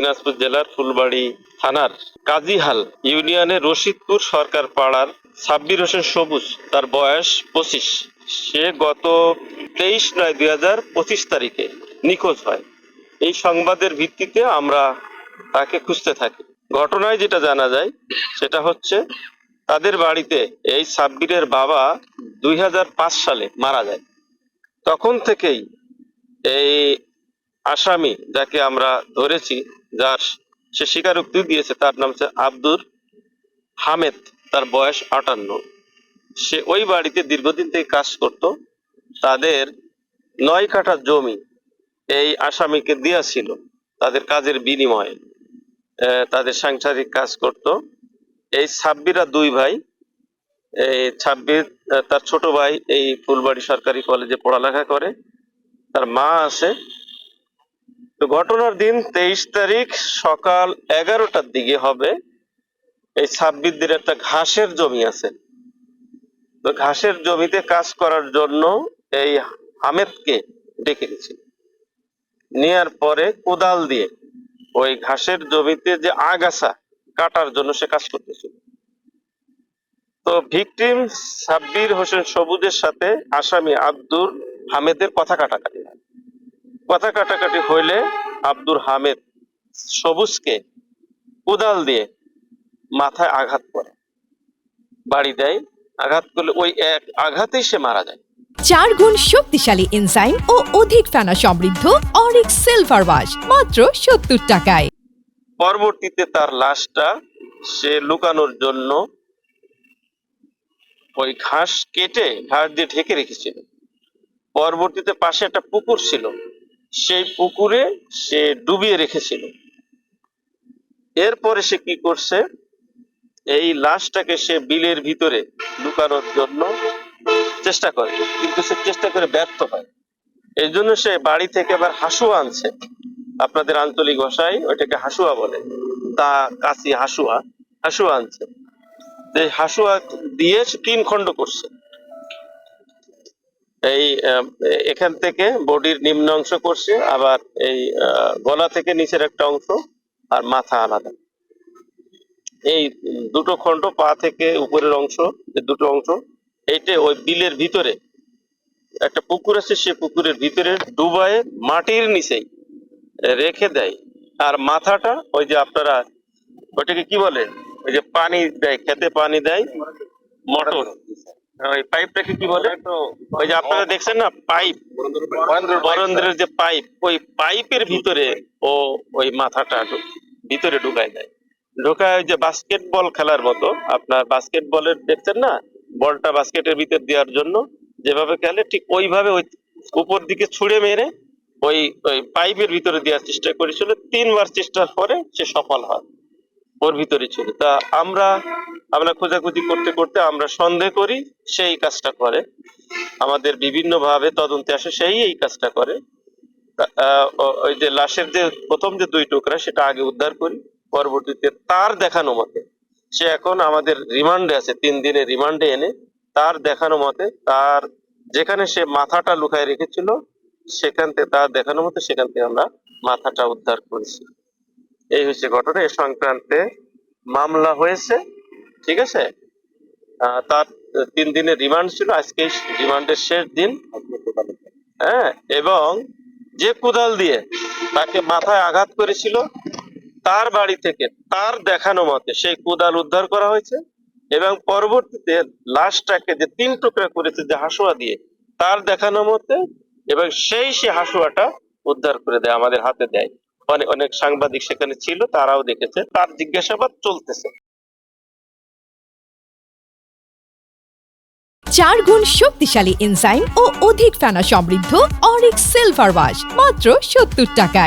দিনাজপুর জেলার ফুলবাড়ি থানার কাজীহাল ইউনিয়নের রশিদপুর সরকার পাড়ার সাব্বির হোসেন সবুজ, তার বয়স পঁচিশ। সে গত তেইশ নয় দুই হাজার পঁচিশ তারিখে নিখোঁজ হয়। এই সংবাদের ভিত্তিতে আমরা তাকে খুঁজতে থাকি। ঘটনায় যেটা জানা যায়, সেটা হচ্ছে তাদের বাড়িতে এই সাব্বিরের বাবা দুই হাজার পাঁচ সালে মারা যায়। তখন থেকেই এই আসামি যাকে আমরা ধরেছি, যার সে স্বীকারোক্তি দিয়েছে, তার নাম হচ্ছে আব্দুর হামেদ, তার বয়স আটান্ন। সে ওই বাড়িতে দীর্ঘদিন থেকে কাজ করত। তাদের নয় কাঠা জমি এই আসামিকে দিয়েছিল তাদের কাজের বিনিময়ে তাদের সাংসারিক কাজ করত। এই ছাব্বিরা দুই ভাই, এই ছাব্বির তার ছোট ভাই এই ফুলবাড়ি সরকারি কলেজে পড়ালেখা করে। তার মা আছে তো ঘটনার দিন তেইশ তারিখ সকাল এগারোটার দিকে হবে। এই ছাব্বিশদের একটা ঘাসের জমি আছে। তো ঘাসের জমিতে কাজ করার জন্য এই হামেদকে ডেকে গেছিল নেয়ার পরে কোদাল দিয়ে ওই ঘাসের জমিতে যে আগাছা কাটার জন্য সে কাজ করতেছিল তো ভিকটিম সাব্বির হোসেন সবুজের সাথে আসামি আব্দুর হামেদের কথা কাটাকাটি। কথা কাটাকাটি হইলে আব্দুর হামেদ সবুজকে কোদাল দিয়ে মাথায় আঘাত করে। বাড়ি দেয় আঘাত করলে ওই এক আঘাতেই সে মারা যায়। চার গুণ শক্তিশালী এনজাইম ও অধিক ফেনা সমৃদ্ধ অরিক সিলভার ওয়াশ মাত্র সত্তর টাকায়। পরবর্তীতে তার লাশটা সে লুকানোর জন্য ওই ঘাস কেটে ঘাস দিয়ে ঢেকে রেখেছিল। পরবর্তীতে পাশে একটা পুকুর ছিল। সেই পুকুরে সে ডুবিয়ে রেখেছিল। এরপরে সে কি করছে? এই লাশটাকে সে বিলের ভিতরে লুকানোর জন্য চেষ্টা করে, কিন্তু সে চেষ্টা করে ব্যর্থ হয়। এই জন্য সে বাড়ি থেকে আবার হাসুয়া আনছে। আপনাদের আঞ্চলিক ভাষায় ওইটাকে হাসুয়া বলে। তা কাশি হাসুয়া হাসুয়া আনছে। হাসুয়া দিয়ে সে তিন খণ্ড করছে। এই এখান থেকে বডির নিম্ন অংশ করছে, আবার এই গলা থেকে নিচের একটা অংশ আর মাথা আলাদা। এই দুটো খণ্ড পা থেকে উপরের অংশ, যে দুটো অংশ, এইটা ওই বিলের ভিতরে, একটা পুকুর আছে, সে পুকুরের ভিতরে ডুবায়ে মাটির নিচেই রেখে দেয়। আর মাথাটা ওই যে আপনারা ওইটাকে কি বলে? ওই যে পানি দেয়, খেতে পানি দেয়, মোটর। ওই পাইপটাকে কি বলে? ওই যে আপনারা দেখছেন না পাইপ? বরেন্দ্রের যে পাইপ। ওই পাইপের ভিতরে ও ওই মাথাটা ভিতরে ঢুকায় দেয়। ঢোকায় ওই যে বাস্কেটবল খেলার মতো। আপনার বাস্কেটবলের দেখছেন না? বলটা বাস্কেটের ভিতর দেওয়ার জন্য যেভাবে খেলে ঠিক ওইভাবে ওই উপর দিকে ছুঁড়ে মেরে ওই ওই পাইপের ভিতরে দেওয়ার চেষ্টা করেছিল। তিনবার চেষ্টার পরে সে সফল হয়। ওর ভিতরে ছিল। তা আমরা আমরা খোঁজাখুঁজি করতে করতে আমরা সন্দেহ করি, সেই কাজটা করে। আমাদের বিভিন্ন ভাবে তদন্তে আসে, সেই এই কাজটা করে। ওই যে লাশের যে প্রথম যে দুই টুকরা, সেটা আগে উদ্ধার করি। পরবর্তীতে তার দেখানো মতে, সে এখন আমাদের রিমান্ডে আছে, তিন দিনের রিমান্ডে এনে তার দেখানো মতে তার যেখানে সে মাথাটা লুকায় রেখেছিল, সেখান থেকে তার দেখানো মতে সেখান থেকে আমরা মাথাটা উদ্ধার করেছি। এই হচ্ছে ঘটনা, এ সংক্রান্তে মামলা হয়েছে, ঠিক আছে? তার তিন দিনের রিমান্ড ছিল, আজকে রিমান্ডের শেষ দিন। হ্যাঁ এবং যে কোদাল দিয়ে তাকে মাথায় আঘাত করেছিল, তার বাড়ি থেকে, তার দেখানো মতে সেই কোদাল উদ্ধার করা হয়েছে, এবং পরবর্তীতে লাশটাকে যে তিন টুকরা করেছে যে হাসুয়া দিয়ে, তার দেখানো মতে, এবং সেই সে হাসুয়াটা উদ্ধার করে দেয়, আমাদের হাতে দেয়। অনেক সাংবাদিক সেখানে ছিল, তারাও দেখেছে, তার জিজ্ঞাসাবাদ চলতেছে। চার গুণ শক্তিশালী এনজাইম ও অধিক ফেনা সমৃদ্ধ অরিক সিলভার ওয়াশ মাত্র সত্তর টাকায়।